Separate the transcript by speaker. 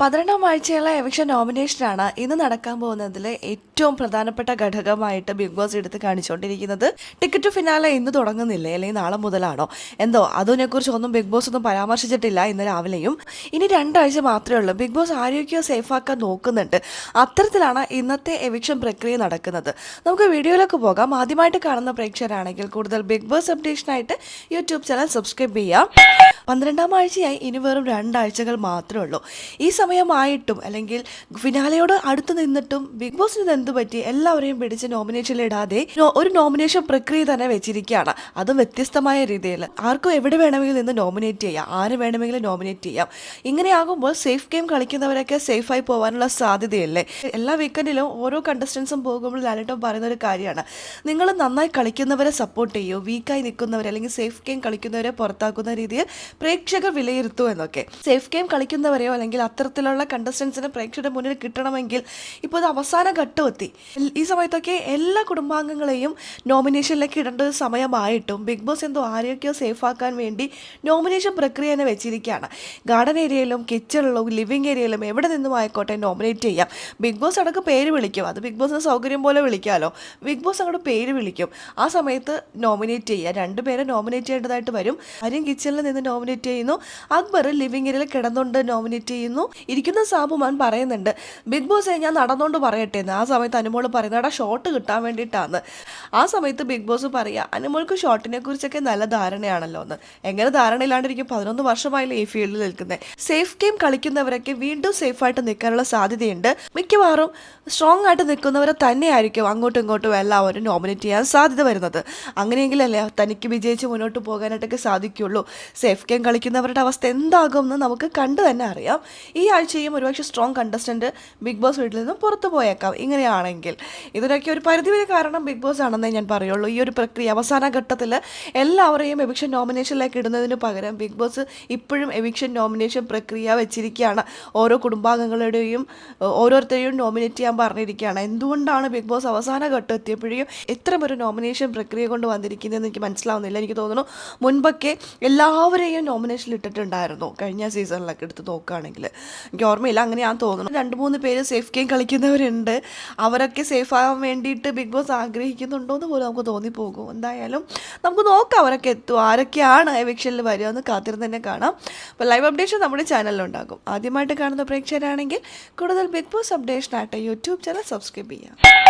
Speaker 1: പന്ത്രണ്ടാം ആഴ്ചയുള്ള എവിക്ഷൻ നോമിനേഷനാണ് ഇന്ന് നടക്കാൻ പോകുന്നതിൽ ഏറ്റവും പ്രധാനപ്പെട്ട ഘടകമായിട്ട് ബിഗ് ബോസ് എടുത്ത് കാണിച്ചുകൊണ്ടിരിക്കുന്നത്. ടിക്കറ്റ് ഫിനാലെ ഇന്ന് തുടങ്ങുന്നില്ലേ? അല്ലെങ്കിൽ നാളെ മുതലാണോ? എന്തോ അതിനെക്കുറിച്ച് ഒന്നും ബിഗ് ബോസ് ഒന്നും പരാമർശിച്ചിട്ടില്ല ഇന്ന് രാവിലെയും. ഇനി രണ്ടാഴ്ച മാത്രമേ ഉള്ളൂ. ബിഗ് ബോസ് ആരോഗ്യം സേഫാക്കാൻ നോക്കുന്നുണ്ട്. അത്തരത്തിലാണ് ഇന്നത്തെ എവിക്ഷൻ പ്രക്രിയ നടക്കുന്നത്. നമുക്ക് വീഡിയോയിലേക്ക് പോകാം. ആദ്യമായിട്ട് കാണുന്ന പ്രേക്ഷകരാണെങ്കിൽ കൂടുതൽ ബിഗ് ബോസ് അപ്ഡേഷനായിട്ട് യൂട്യൂബ് ചാനൽ സബ്സ്ക്രൈബ് ചെയ്യാം. പന്ത്രണ്ടാം ആഴ്ചയായി ഇനി വെറും രണ്ടാഴ്ചകൾ മാത്രമേ ഉള്ളൂ ഈ സമയമായിട്ടും അല്ലെങ്കിൽ ഫിനാലയോട് അടുത്ത് നിന്നിട്ടും ബിഗ് ബോസിന് എന്ത് പറ്റി എല്ലാവരെയും പിടിച്ച് നോമിനേഷനിലിടാതെ ഇടാതെ ഒരു നോമിനേഷൻ പ്രക്രിയ തന്നെ വെച്ചിരിക്കുകയാണ്. അതും വ്യത്യസ്തമായ രീതിയിൽ. ആർക്കും എവിടെ വേണമെങ്കിലും നിന്ന് നോമിനേറ്റ് ചെയ്യാം. ആര് വേണമെങ്കിലും നോമിനേറ്റ് ചെയ്യാം. ഇങ്ങനെയാകുമ്പോൾ സേഫ് ഗെയിം കളിക്കുന്നവരൊക്കെ സേഫായി പോകാനുള്ള സാധ്യതയല്ലേ? എല്ലാ വീക്കെൻഡിലും ഓരോ കണ്ടസ്റ്റൻസും പോകുമ്പോൾ ലാലിട്ടും പറയുന്ന ഒരു കാര്യമാണ്. നിങ്ങൾ നന്നായി കളിക്കുന്നവരെ സപ്പോർട്ട് ചെയ്യൂ. വീക്കായി നിൽക്കുന്നവരെ അല്ലെങ്കിൽ സേഫ് ഗെയിം കളിക്കുന്നവരെ പുറത്താക്കുന്ന രീതിയിൽ പ്രേക്ഷകർ വിലയിരുത്തൂ എന്നൊക്കെ. സേഫ് ഗെയിം കളിക്കുന്നവരെയോ അല്ലെങ്കിൽ അത്തരത്തിലുള്ള കണ്ടസ്റ്റൻസിനെ പ്രേക്ഷകരുടെ മുന്നിൽ കിട്ടണമെങ്കിൽ ഇപ്പോൾ ഇത് അവസാന ഘട്ടം എത്തി ഈ സമയത്തൊക്കെ എല്ലാ കുടുംബാംഗങ്ങളെയും നോമിനേഷനിലേക്ക് ഇടേണ്ട ഒരു സമയമായിട്ടും ബിഗ് ബോസ് എന്തോ ആരെയൊക്കെയോ സേഫാക്കാൻ വേണ്ടി നോമിനേഷൻ പ്രക്രിയ തന്നെ വെച്ചിരിക്കുകയാണ്. ഗാർഡൻ ഏരിയയിലും കിച്ചണിലും ലിവിങ് ഏരിയയിലും എവിടെ നിന്നും ആയിക്കോട്ടെ നോമിനേറ്റ് ചെയ്യാം. ബിഗ് ബോസ് അടക്കം പേര് വിളിക്കും. അത് ബിഗ് ബോസിന് സൗകര്യം പോലെ വിളിക്കാമല്ലോ ബിഗ് ബോസ് അങ്ങോട്ട് പേര് വിളിക്കും. ആ സമയത്ത് നോമിനേറ്റ് ചെയ്യുക. രണ്ടുപേരെ നോമിനേറ്റ് ചെയ്യേണ്ടതായിട്ട് വരും. ആരും കിച്ചണിൽ നിന്ന് നോമിനേറ്റ് ചെയ്യുന്നു. അക്ബർ ലിവിംഗ് ഏരിയയിൽ കിടന്നുകൊണ്ട് നോമിനേറ്റ് ചെയ്യുന്നു. ഇരിക്കുന്ന സാബുമാൻ പറയുന്നുണ്ട് ബിഗ് ബോസ് ഞാൻ നടന്നുകൊണ്ട് പറയട്ടെ ആ സമയത്ത് അനുമോൾ പറയുന്നത് ഷോട്ട് കിട്ടാൻ വേണ്ടിയിട്ടാണ് ആ സമയത്ത് ബിഗ് ബോസ് പറയുക അനുമോൾക്ക് ഷോട്ടിനെ കുറിച്ചൊക്കെ നല്ല ധാരണയാണല്ലോ എന്ന്. എങ്ങനെ ധാരണയില്ലാണ്ടിരിക്കും പതിനൊന്ന് വർഷമായില്ലേ ഈ ഫീൽഡിൽ നിൽക്കുന്നത് സേഫ് ഗെയിം കളിക്കുന്നവരൊക്കെ വീണ്ടും സേഫ് ആയിട്ട് നിൽക്കാനുള്ള സാധ്യതയുണ്ട്. മിക്കവാറും സ്ട്രോങ് ആയിട്ട് നിൽക്കുന്നവരെ തന്നെയായിരിക്കും അങ്ങോട്ടും ഇങ്ങോട്ടും എല്ലാവരും നോമിനേറ്റ് ചെയ്യാൻ സാധ്യത വരുന്നത്. അങ്ങനെയെങ്കിലല്ലേ തനിക്ക് വിജയിച്ച് മുന്നോട്ട് പോകാനായിട്ടൊക്കെ സാധിക്കുള്ളൂ. സേഫ് ഗെയിം കളിക്കുന്നവരുടെ അവസ്ഥ എന്താകുമെന്ന് നമുക്ക് കണ്ടു തന്നെ അറിയാം. ഈ ആഴ്ചയും ഒരുപക്ഷെ സ്ട്രോങ് കണ്ടസ്റ്റന്റ് ബിഗ് ബോസ് വീട്ടിൽ നിന്നും പുറത്തു പോയേക്കാം. ഇങ്ങനെയാണെങ്കിൽ ഇതിനൊക്കെ ഒരു പരിധിവരെ കാരണം ബിഗ് ബോസ് ആണെന്നേ ഞാൻ പറയുള്ളൂ. ഈ ഒരു പ്രക്രിയ അവസാന ഘട്ടത്തിൽ എല്ലാവരെയും എവിക്ഷൻ നോമിനേഷനിലേക്ക് ഇടുന്നതിന് പകരം ബിഗ് ബോസ് ഇപ്പോഴും എവിക്ഷൻ നോമിനേഷൻ പ്രക്രിയ വെച്ചിരിക്കുകയാണ്. ഓരോ കുടുംബാംഗങ്ങളുടെയും ഓരോരുത്തരെയും നോമിനേറ്റ് ചെയ്യാൻ പറഞ്ഞിരിക്കുകയാണ്. എന്തുകൊണ്ടാണ് ബിഗ് ബോസ് അവസാന ഘട്ടം എത്തിയപ്പോഴും ഇത്തരം ഒരു നോമിനേഷൻ പ്രക്രിയ കൊണ്ട് വന്നിരിക്കുന്നതെന്ന് എനിക്ക് മനസ്സിലാവുന്നില്ല. എനിക്ക് തോന്നുന്നു മുൻപൊക്കെ എല്ലാവരെയും നോമിനേഷനിൽ ഇട്ടിട്ടുണ്ടായിരുന്നു. കഴിഞ്ഞ സീസണിലൊക്കെ എടുത്ത് നോക്കുകയാണെങ്കിൽ. എനിക്ക് ഓർമ്മയില്ല അങ്ങനെ ഞാൻ തോന്നുന്നു. രണ്ട് മൂന്ന് പേര് സേഫ് ഗെയിം കളിക്കുന്നവരുണ്ട്. അവരൊക്കെ സേഫ് ആകാൻ വേണ്ടിയിട്ട് ബിഗ് ബോസ് ആഗ്രഹിക്കുന്നുണ്ടോ എന്ന് പോലും നമുക്ക് തോന്നിപ്പോകും. എന്തായാലും നമുക്ക് നോക്കാം അവരൊക്കെ എത്തും. ആരൊക്കെയാണ് എവിക്ഷനിൽ വരിക എന്ന് കാത്തിരുന്ന് തന്നെ കാണാം. അപ്പോൾ ലൈവ് അപ്ഡേഷൻ നമ്മുടെ ചാനലിലുണ്ടാകും ആദ്യമായിട്ട് കാണുന്ന പ്രേക്ഷകരാണെങ്കിൽ കൂടുതൽ ബിഗ് ബോസ് അപ്ഡേഷനായിട്ട് യൂട്യൂബ് ചാനൽ സബ്സ്ക്രൈബ് ചെയ്യാം.